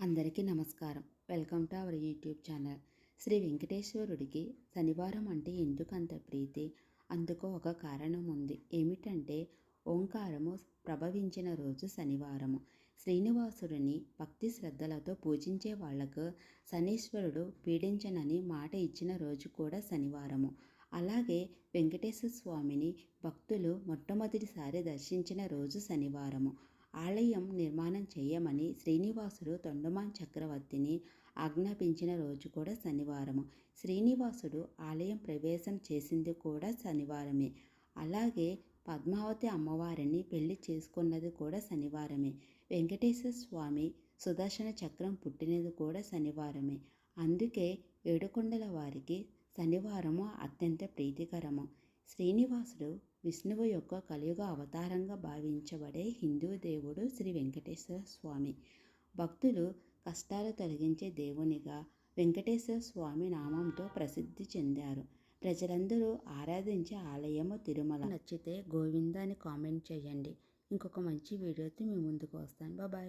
అందరికీ నమస్కారం. Welcome to our YouTube channel. Sri వెంకటేశ్వరుడికి శనివారం అంటే ఎందుకు అంత ప్రీతి? అందుకు ఒక కారణం ఉంది ఏమిటంటే ఓంకారము ప్రభవించిన రోజు శనివారము. శ్రీనివాసుడిని భక్తి శ్రద్ధలతో పూజించే వాళ్ళకు శనీశ్వరుడు పీడించనని మాట ఇచ్చిన రోజు కూడా శనివారము. అలాగే వెంకటేశ్వర స్వామిని భక్తులు మొట్టమొదటిసారి దర్శించిన రోజు శనివారము. ఆలయం నిర్మాణం చేయమని శ్రీనివాసుడు తొండమాన్ చక్రవర్తిని ఆజ్ఞాపించిన రోజు కూడా శనివారము. శ్రీనివాసుడు ఆలయం ప్రవేశం చేసింది కూడా శనివారమే. అలాగే పద్మావతి అమ్మవారిని పెళ్ళి చేసుకున్నది కూడా శనివారమే. వెంకటేశ్వర స్వామి సుదర్శన చక్రం పుట్టినది కూడా శనివారమే. అందుకే ఏడుకొండల వారికి శనివారము అత్యంత ప్రీతికరము. శ్రీనివాసుడు విష్ణువు యొక్క కలియుగ అవతారంగా భావించబడే హిందూ దేవుడు శ్రీ వెంకటేశ్వర స్వామి. భక్తులు కష్టాలు తొలగించే దేవునిగా వెంకటేశ్వర స్వామి నామంతో ప్రసిద్ధి చెందారు. ప్రజలందరూ ఆరాధించే ఆలయము తిరుమల. నచ్చితే గోవిందాన్ని కామెంట్ చేయండి. ఇంకొక మంచి వీడియోతో మీ ముందుకు వస్తాను. బాయ్